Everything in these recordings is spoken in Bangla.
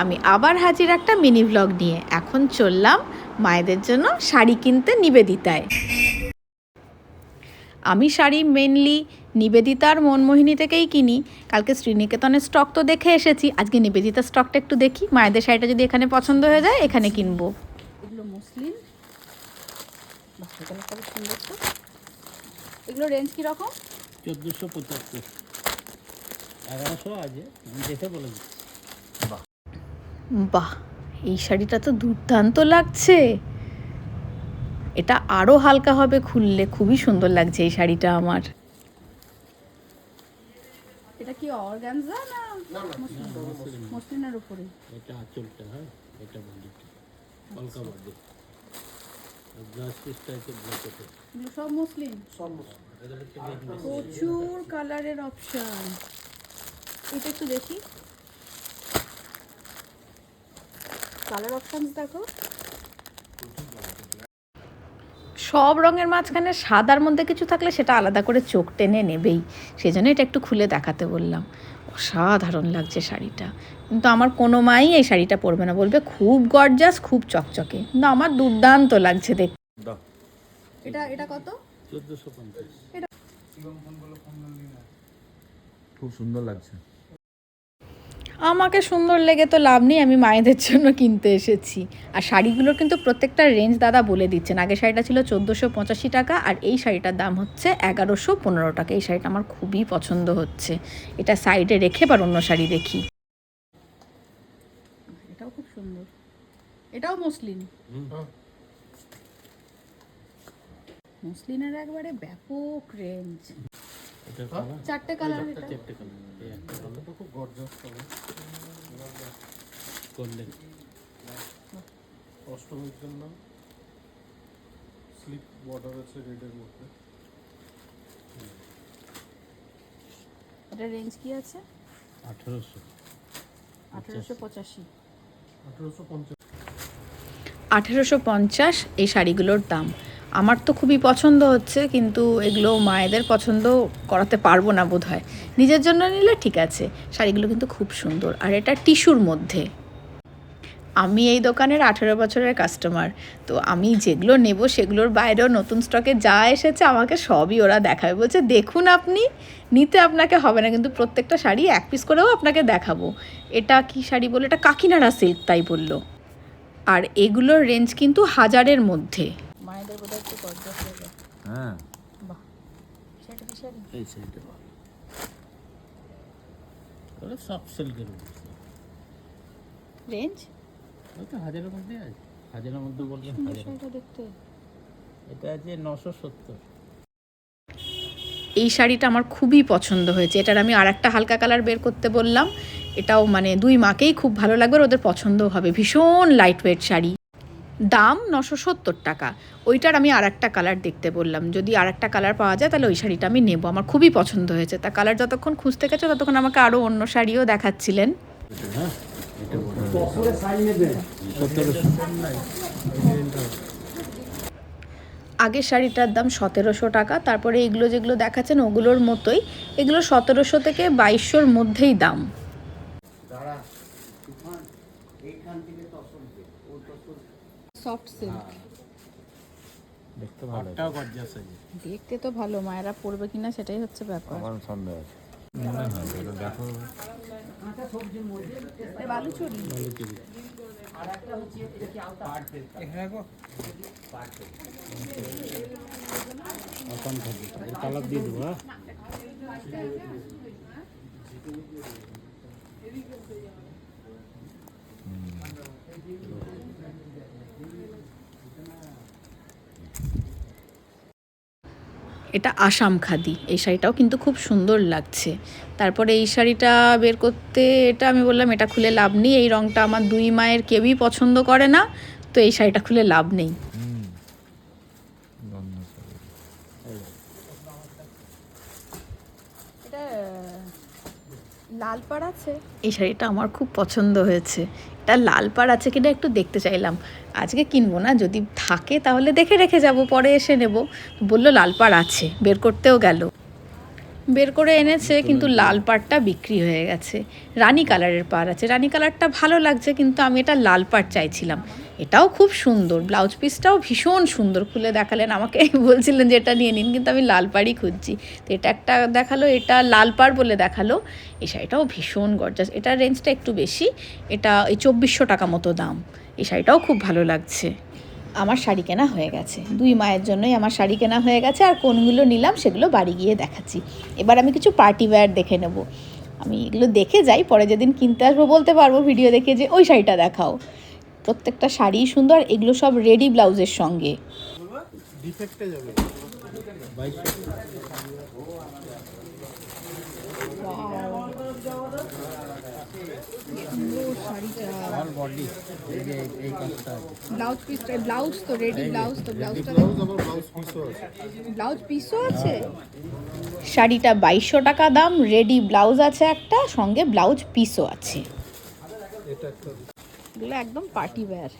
আমি আবার হাজির একটা মিনি ভ্লগ নিয়ে। এখন চললাম মায়েদের জন্য শাড়ি কিনতে নিবেদিতায়। আমি শাড়ি মেনলি নিবেদিতার মনমোহিনী থেকেই কিনি। কালকে শ্রীনিকেতনের স্টক তো দেখে এসেছি। আজকে নিবেদিতার স্টকটা একটু দেখি। মায়েদের শাড়িটা যদি এখানে পছন্দ হয়ে যায় এখানে কিনবো। এগুলো মুসলিম? এগুলো রেঞ্জ কীরকম? চোদ্দোশো পঁচাত্তর। এগারোশো আছে। দেখে বলে দিচ্ছি। বাহ এই শাড়িটা তো দুর্দান্ত লাগছে। এটা আরও হালকা হবে খুললে খুবই সুন্দর লাগছে এই শাড়িটা আমার। এটা কি অর্গানজা না মসলিনের উপরে। এটা আঁচলটা হ্যাঁ? এটা বডিটা বডি সব মুসলিম রেডমেড প্রচুর কালারের অপশন এটা একটু দেখি। কালার অপশন দেখো। সব রঙের মাঝখানে সাদার মধ্যে কিছু থাকলে সেটা আলাদা করে চোখ টেনে নেবেই। সেজন্য এটা একটু খুলে দেখাতে বললাম। অসাধারণ লাগছে শাড়িটা। কিন্তু আমার কোনো মাই এই শাড়িটা পরবে না। বলবে খুব গর্জাস খুব চকচকে। কিন্তু আমার দুর্দান্ত লাগছে দেখ এটা এটা কত? চোদ্দোশো পঞ্চাশ। খুব সুন্দর লাগছে। আমাকে সুন্দর লেগে তো লাভ নেই আমি মায়েদের জন্য কিনতে এসেছি। আর শাড়িগুলোর কিন্তু প্রত্যেকটা রেঞ্জ দাদা বলে দিচ্ছেন। আগে শাড়িটা ছিল চোদ্দোশো পঁচাশি টাকা আর এই শাড়িটার দাম হচ্ছে এগারোশো পনেরো টাকা। এই শাড়িটা আমার খুবই পছন্দ হচ্ছে। এটা সাইডে রেখে এবার অন্য শাড়ি দেখি। এটাও খুব সুন্দর। এটাও মসলিন। মসলিনের একবারে ব্যাপক রেঞ্জ চারটে কালার এটা। চারটে কালার এই একটা কালার খুব গর্জাস কালার গোল্ডেন অষ্টমীর জন্য স্লিপ বর্ডার আছে রেডের মধ্যে। এটা রেঞ্জ কি আছে? আঠেরোশো। আঠেরোশো পঁচাশি। আঠেরোশো পঞ্চাশ। আঠেরোশো পঞ্চাশ এই শাড়িগুলোর দাম। আমার তো খুবই পছন্দ হচ্ছে, কিন্তু এগুলো মায়েদের পছন্দ করাতে পারব না বোধ হয় নিজের জন্য নিলে ঠিক আছে, শাড়িগুলো কিন্তু খুব সুন্দর। আর এটা টিস্যুর মধ্যে। আমি এই দোকানের আঠেরো বছরের কাস্টমার তো আমি যেগুলো নেব সেগুলোর বাইরেও নতুন স্টকে যা এসেছে আমাকে সবই ওরা দেখাবে। বলছে, দেখুন আপনি, নিতে আপনাকে হবে না, কিন্তু প্রত্যেকটা শাড়ি এক পিস করেও আপনাকে দেখাবো। এটা কি শাড়ি বলে? এটা কাকিনাড়া সিল্ক তাই বলল। আর এগুলোর রেঞ্জ কিন্তু হাজারের মধ্যে। মায়েদের বোধহয় একটু হয়ে যায়। হ্যাঁ। বাহ সেটা এই শাড়িটা ভালো ওটা সফট সিল্কের রেঞ্জ? ওই হাজারের মধ্যে আছে। হাজারের মধ্যে বললে হাজার দেখতে। এটা আছে নশো সত্তর। এই শাড়িটা আমার খুবই পছন্দ হয়েছে। এটার আমি আর একটা হালকা কালার বের করতে বললাম। এটাও মানে দুই মাকেই খুব ভালো লাগবে ওদের পছন্দও হবে। ভীষণ লাইট ওয়েট শাড়ি। দাম নশো সত্তর টাকা। ওইটার আমি আর একটা কালার দেখতে বললাম। যদি আর একটা কালার পাওয়া যায়, তাহলে ওই শাড়িটা আমি নেব। আমার খুবই পছন্দ হয়েছে। তা কালার যতক্ষণ খুঁজতে গেছো, ততক্ষণ আমাকে আরও অন্য শাড়িও দেখাচ্ছিলেন। আগের শাড়িটার দাম সতেরোশো টাকা। তারপরে এগুলো যেগুলো দেখাচ্ছেন, ওগুলোর মতোই। এগুলো সতেরোশো থেকে বাইশশোর মধ্যেই দাম। সফট সিল্ক দেখতে ভালো ওটাও গর্জাস আছে দেখতে তো ভালো মায়েরা পরবে কিনা সেটাই হচ্ছে ব্যাপার। আমার সন্দেহ আছে। মনে হয় এটা দেখো। বালুচুরি ভালো চুরি। এখন থাকবে এর কালার দিয়ে দেবো হ্যাঁ? এটা আসাম খাদি। এই শাড়িটাও কিন্তু খুব সুন্দর লাগছে। তারপরে এই শাড়িটা বের করতে এটা আমি বললাম, এটা খুলে লাভ নেই। এই রঙটা আমার দুই মায়ের কেউই পছন্দ করে না, তো এই শাড়িটা খুলে লাভ নেই হুম গন্ধ করে। এটা লাল পাড় আছে? এই শাড়িটা আমার খুব পছন্দ হয়েছে। এটা লাল পাড় আছে কিনা একটু দেখতে চাইলাম। আজকে কিনবো না, যদি থাকে তাহলে দেখে রেখে যাব, পরে এসে নেব। বলল লাল পাড় আছে, বের করতেও গেল। বের করে এনেছে কিন্তু লাল পাড়টা বিক্রি হয়ে গেছে। রানী কালারের পাড় আছে। রানী কালারটা ভালো লাগছে কিন্তু আমি এটা লাল পাড় চাইছিলাম। এটাও খুব সুন্দর। ব্লাউজ পিসটাও ভীষণ সুন্দর। খুলে দেখালেন আমাকে বলছিলেন যে এটা নিয়ে নিন কিন্তু আমি লাল পাড়ই খুঁজছি। তো এটা একটা দেখাল এটা লাল পাড় বলে দেখাল। এই শাড়িটাও ভীষণ গর্জাস এটার রেঞ্জটা একটু বেশি। এটা এই চব্বিশশো টাকা মতো দাম। এই শাড়িটাও খুব ভালো লাগছে। আমার শাড়ি কেনা হয়ে গেছে। দুই মায়ের জন্যই আমার শাড়ি কেনা হয়ে গেছে আর কোনগুলো নিলাম সেগুলো বাড়ি গিয়ে দেখাচ্ছি। এবার আমি কিছু পার্টি ওয়্যার দেখে নেব। আমি এগুলো দেখে যাই, পরে যেদিন কিনতে আসব বলতে পারব ভিডিও দেখে যে ওই শাড়িটা দেখাও। প্রত্যেকটা শাড়ি সুন্দর এগুলো সব রেডি ব্লাউজের সঙ্গে। ডিফেক্টে যাবে। ব্লাউজ পিসটা ব্লাউজ তো রেডি ব্লাউজ তো ব্লাউজটা ব্লাউজ পিসও আছে। শাড়িটা বাইশশো টাকা দাম রেডি ব্লাউজ আছে একটা সঙ্গে ব্লাউজ পিসও আছে। এগুলো একদম পার্টি ওয়্যার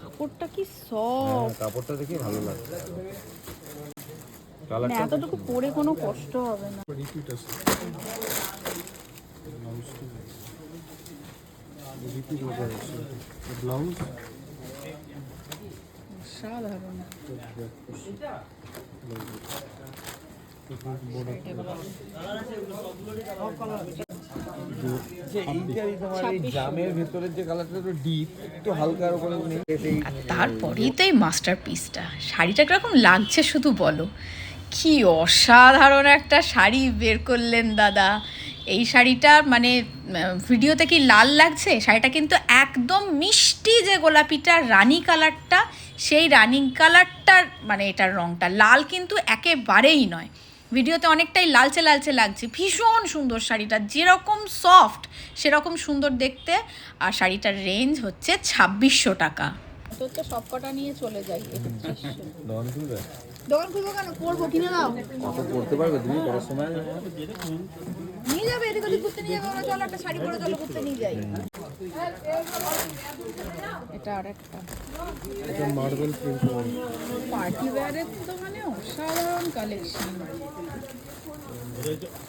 কাপড়টা কি হ্যাঁ, সফট কাপড়টা দেখে ভালো লাগছে। কালারটা এতটুকু পরে কোনো কষ্ট হবে না। রিপিট আছে। রিপিট ব্লাউজ সাধারণ তারপরেই তো এই মাস্টার পিসটা শাড়িটা কীরকম লাগছে শুধু বলো। কি অসাধারণ একটা শাড়ি বের করলেন দাদা। এই শাড়িটা মানে ভিডিওতে কি লাল লাগছে? শাড়িটা কিন্তু একদম মিষ্টি যে গোলাপিটা রানি কালারটা সেই রানি কালারটার মানে এটার রঙটা লাল কিন্তু একেবারেই নয়। ভিডিওতে অনেকটাই লালচে লালচে লাগছে। ভীষণ সুন্দর শাড়িটা যেরকম সফট সেরকম সুন্দর দেখতে। আর শাড়িটার রেঞ্জ হচ্ছে ছাব্বিশশো টাকা। তোর তো সব কটা নিয়ে চলে যাই দোকান খুলবো কেন? করব কিনে দাও কত পড়তে পারবে তুমি করার সময় নিয়ে। যাবে এদিক ওদিক ঘুরতে নিয়ে যাবে আমরা চলো একটা শাড়ি পরে চলো ঘুরতে নিয়ে যাই। এটা আর একটা। এটা মার্বেল প্রিন্ট পার্টি ওয়্যারের তো মানে অসাধারণ কালেকশন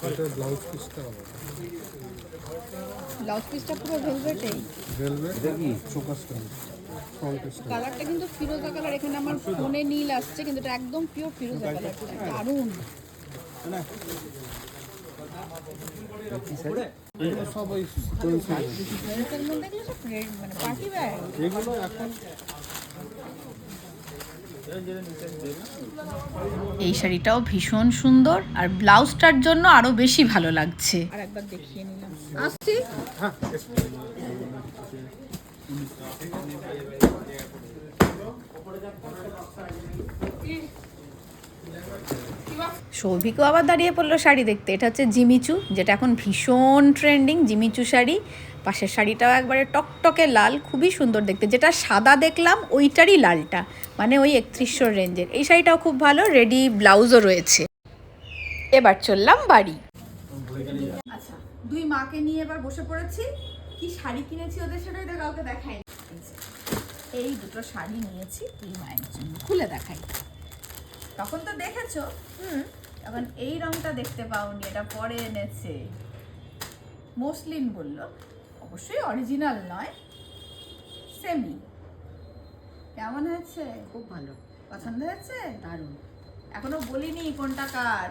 এটা ব্লাউজ পিসটা আবার ব্লাউজ পিসটা পুরো ভেলভেটেই। ভেলভেট? কি? চোকাস কালার কালারটা কিন্তু ফিরোজা কালার এখানে আমার ফোনে নীল আসছে কিন্তু এটা একদম পিওর ফিরোজা কালার। দারুণ। চলছে এর মধ্যে সব মানে পার্টি ওয়্যার এগুলো এখন এই শাড়িটাও ভীষণ সুন্দর আর ব্লাউজটার জন্য আরও বেশি ভালো লাগছে। আর একবার দেখিয়ে নিলাম। আসছি। সৌভিকও আবার দাঁড়িয়ে পড়ল শাড়ি দেখতে। এটা হচ্ছে জিমিচু যেটা এখন ভীষণ ট্রেন্ডিং জিমিচু শাড়ি। পাশের শাড়িটাও একবারে টকটকে লাল খুবই সুন্দর দেখতে। যেটা সাদা দেখলাম ওইটারই লালটা। মানে ওই একত্রিশশোর রেঞ্জের। এই শাড়িটাও খুব ভালো রেডি ব্লাউজও রয়েছে। এবার চললাম বাড়ি। আচ্ছা দুই মাকে নিয়ে এবার বসে পড়েছি। কি শাড়ি কিনেছি ওদের সাথে এটা কাউকে দেখাই এই দুটো শাড়ি নিয়েছি দুই মায়ের জন্য। খুলে দেখাই। তখন তো দেখেছ? হুম। এখন এই রংটা দেখতে পাওনি এটা পরে এনেছে। মসলিন বলল। অবশ্যই অরিজিনাল নয় সেমি কেমন হয়েছে? খুব ভালো। পছন্দ হয়েছে? দারুণ। এখনও বলিনি কোনটা কার।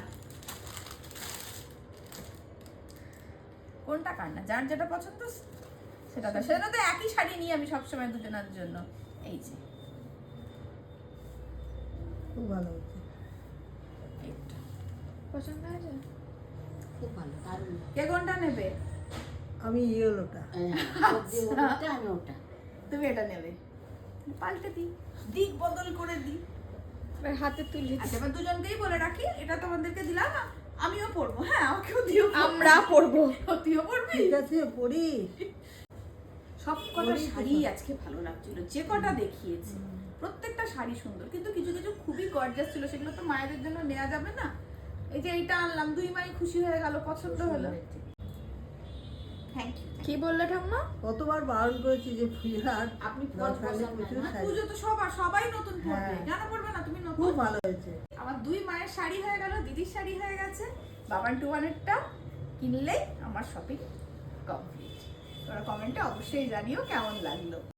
কোনটা কার না যার যেটা পছন্দ সেটা তো সেটা তো একই শাড়ি নিয়ে আমি সবসময় দুজনের জন্য। এই যে। খুব ভালো পছন্দ হয়েছে? খুব ভালো। দারুণ। কে কোনটা নেবে? আমি ইয়েলোটা সবজি আমি ওটা। তুমি এটা নেবে। পাল্টে দিই। দিক বদল করে দিই। এবার হাতে তুলে আচ্ছা এবার দুজনকেই বলে রাখি এটা তোমাদেরকে দিলাম আমিও পড়ব। হ্যাঁ আমাকেও দিও। আমরা পড়ব। তুইও পড়বি? ঠিক আছে পড়ি। সব কটা শাড়ি আজকে ভালো লাগছিল যে কটা দেখিয়েছি। প্রত্যেকটা শাড়ি সুন্দর কিন্তু কিছু কিছু খুবই গর্জাস ছিল সেগুলো তো মায়েদের জন্য নেওয়া যাবে না। এই যে এইটা আনলাম দুই মাই খুশি হয়ে গেল পছন্দ হলো। থ্যাংক ইউ কি বললে ঠাকুমা? কতবার বারণ করেছি যে পূজার আপনি পুজো তো সবার সবাই নতুন পড়বে হ্যাঁ। কেন পড়বে না? তুমি নতুন। খুব ভালো হয়েছে। আমার দুই মায়ের শাড়ি হয়ে গেল দিদির শাড়ি হয়ে গেছে। বাবান টু ওয়ানেরটা কিনলেই আমার শপিং কমপ্লিট তোমরা কমেন্টে অবশ্যই জানিও কেমন লাগল।